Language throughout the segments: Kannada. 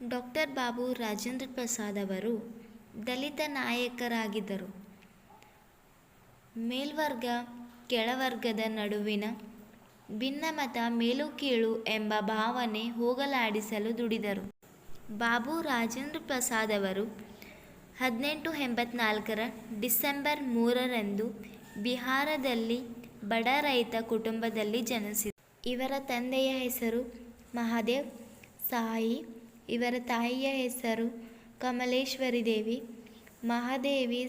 ಡಾಕ್ಟರ್ ಬಾಬು ರಾಜೇಂದ್ರ ಪ್ರಸಾದ್ ಅವರು ದಲಿತ ನಾಯಕರಾಗಿದ್ದರು. ಮೇಲ್ವರ್ಗ, ಕೆಳವರ್ಗದ ನಡುವಿನ ಭಿನ್ನಮತ ಮೇಲು ಕೀಳು ಎಂಬ ಭಾವನೆ ಹೋಗಲಾಡಿಸಲು ದುಡಿದರು. ಬಾಬು ರಾಜೇಂದ್ರ ಪ್ರಸಾದ್ ಅವರು ಹದಿನೆಂಟು ಎಂಬತ್ನಾಲ್ಕರ ಡಿಸೆಂಬರ್ ಮೂರರಂದು ಬಿಹಾರದಲ್ಲಿ ಬಡ ರೈತ ಕುಟುಂಬದಲ್ಲಿ ಜನಿಸಿದರು. ಇವರ ತಂದೆಯ ಹೆಸರು ಮಹಾದೇವ್ ಸಾಯಿ. ಇವರ ತಾಯಿಯ ಹೆಸರು ಕಮಲೇಶ್ವರಿ ದೇವಿ. ಮಹಾದೇವಿ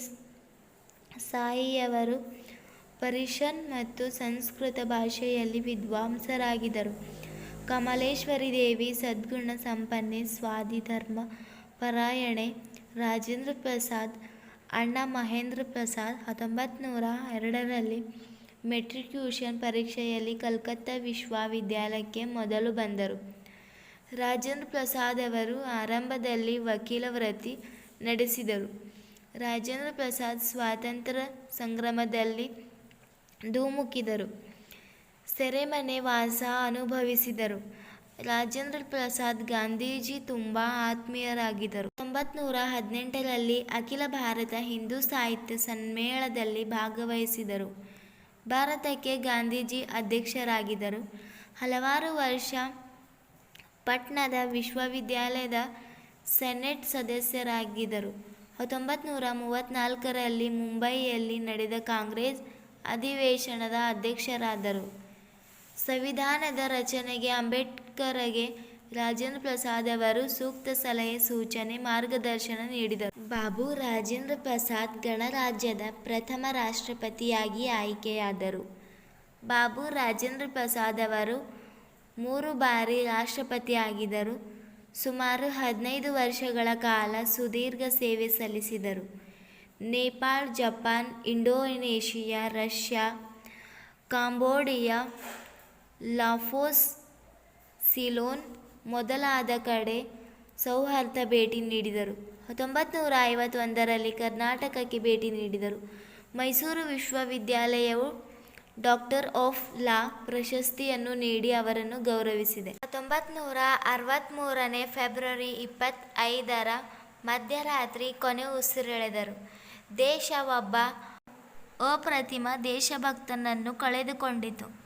ಸಾಯಿಯವರು ಪರಿಷನ್ ಮತ್ತು ಸಂಸ್ಕೃತ ಭಾಷೆಯಲ್ಲಿ ವಿದ್ವಾಂಸರಾಗಿದ್ದರು. ಕಮಲೇಶ್ವರಿ ದೇವಿ ಸದ್ಗುಣ ಸಂಪನ್ನೆ ಸ್ವಾದಿಧರ್ಮ ಪರಾಯಣೆ ರಾಜೇಂದ್ರ ಪ್ರಸಾದ್, ಅಣ್ಣ ಮಹೇಂದ್ರ ಪ್ರಸಾದ್ ಹತ್ತೊಂಬತ್ತು ನೂರ ಎರಡರಲ್ಲಿ ಮೆಟ್ರಿಕ್ಯೂಷನ್ ಪರೀಕ್ಷೆಯಲ್ಲಿ ಕಲ್ಕತ್ತಾ ವಿಶ್ವವಿದ್ಯಾಲಯಕ್ಕೆ ಮೊದಲು ಬಂದರು. ರಾಜೇಂದ್ರ ಪ್ರಸಾದ್ ಅವರು ಆರಂಭದಲ್ಲಿ ವಕೀಲ ವೃತ್ತಿ ನಡೆಸಿದರು. ರಾಜೇಂದ್ರ ಪ್ರಸಾದ್ ಸ್ವಾತಂತ್ರ್ಯ ಸಂಗ್ರಾಮದಲ್ಲಿ ಧೂಮುಕಿದರು ಸೆರೆಮನೆ ವಾಸ ಅನುಭವಿಸಿದರು. ರಾಜೇಂದ್ರ ಪ್ರಸಾದ್ ಗಾಂಧೀಜಿ ತುಂಬ ಆತ್ಮೀಯರಾಗಿದ್ದರು. ಒಂಬತ್ನೂರ ನೂರ ಹದಿನೆಂಟರಲ್ಲಿ ಅಖಿಲ ಭಾರತ ಹಿಂದೂ ಸಾಹಿತ್ಯ ಸಮ್ಮೇಳನದಲ್ಲಿ ಭಾಗವಹಿಸಿದರು. ಭಾರತಕ್ಕೆ ಗಾಂಧೀಜಿ ಅಧ್ಯಕ್ಷರಾಗಿದ್ದರು. ಹಲವಾರು ವರ್ಷ ಪಟ್ನಾದ ವಿಶ್ವವಿದ್ಯಾಲಯದ ಸೆನೆಟ್ ಸದಸ್ಯರಾಗಿದ್ದರು. ಹತ್ತೊಂಬತ್ತು ನೂರ ಮೂವತ್ತ್ನಾಲ್ಕರಲ್ಲಿ ಮುಂಬಯಿಯಲ್ಲಿ ನಡೆದ ಕಾಂಗ್ರೆಸ್ ಅಧಿವೇಶನದ ಅಧ್ಯಕ್ಷರಾದರು. ಸಂವಿಧಾನದ ರಚನೆಗೆ ಅಂಬೇಡ್ಕರ್ಗೆ ರಾಜೇಂದ್ರ ಪ್ರಸಾದ್ ಅವರು ಸೂಕ್ತ ಸಲಹೆ, ಸೂಚನೆ, ಮಾರ್ಗದರ್ಶನ ನೀಡಿದರು. ಬಾಬು ರಾಜೇಂದ್ರ ಪ್ರಸಾದ್ ಗಣರಾಜ್ಯದ ಪ್ರಥಮ ರಾಷ್ಟ್ರಪತಿಯಾಗಿ ಆಯ್ಕೆಯಾದರು. ಬಾಬು ರಾಜೇಂದ್ರ ಪ್ರಸಾದ್ ಅವರು ಮೂರು ಬಾರಿ ರಾಷ್ಟ್ರಪತಿಯಾಗಿದ್ದರು. ಸುಮಾರು ಹದಿನೈದು ವರ್ಷಗಳ ಕಾಲ ಸುದೀರ್ಘ ಸೇವೆ ಸಲ್ಲಿಸಿದರು. Nepal, Japan, Indonesia, Russia, Cambodia, Laos, Ceylon ಮೊದಲಾದ ಕಡೆ ಸೌಹಾರ್ದ ಭೇಟಿ ನೀಡಿದರು. ಹತ್ತೊಂಬತ್ತು ನೂರ ಐವತ್ತೊಂದರಲ್ಲಿ ಕರ್ನಾಟಕಕ್ಕೆ ಭೇಟಿ ನೀಡಿದರು. ಮೈಸೂರು ವಿಶ್ವವಿದ್ಯಾಲಯವು ಡಾಕ್ಟರ್ ಆಫ್ ಲಾ ಪ್ರಶಸ್ತಿಯನ್ನು ನೀಡಿ ಅವರನ್ನು ಗೌರವಿಸಿದೆ. ಹತ್ತೊಂಬತ್ತು ನೂರ ಅರವತ್ತ್ಮೂರನೇ ಫೆಬ್ರವರಿ ಇಪ್ಪತ್ತೈದರ ಮಧ್ಯರಾತ್ರಿ ಕೊನೆ ಉಸಿರೆಳೆದರು. ದೇಶ ಒಬ್ಬ ಅಪ್ರತಿಮ ದೇಶಭಕ್ತನನ್ನು ಕಳೆದುಕೊಂಡಿತು.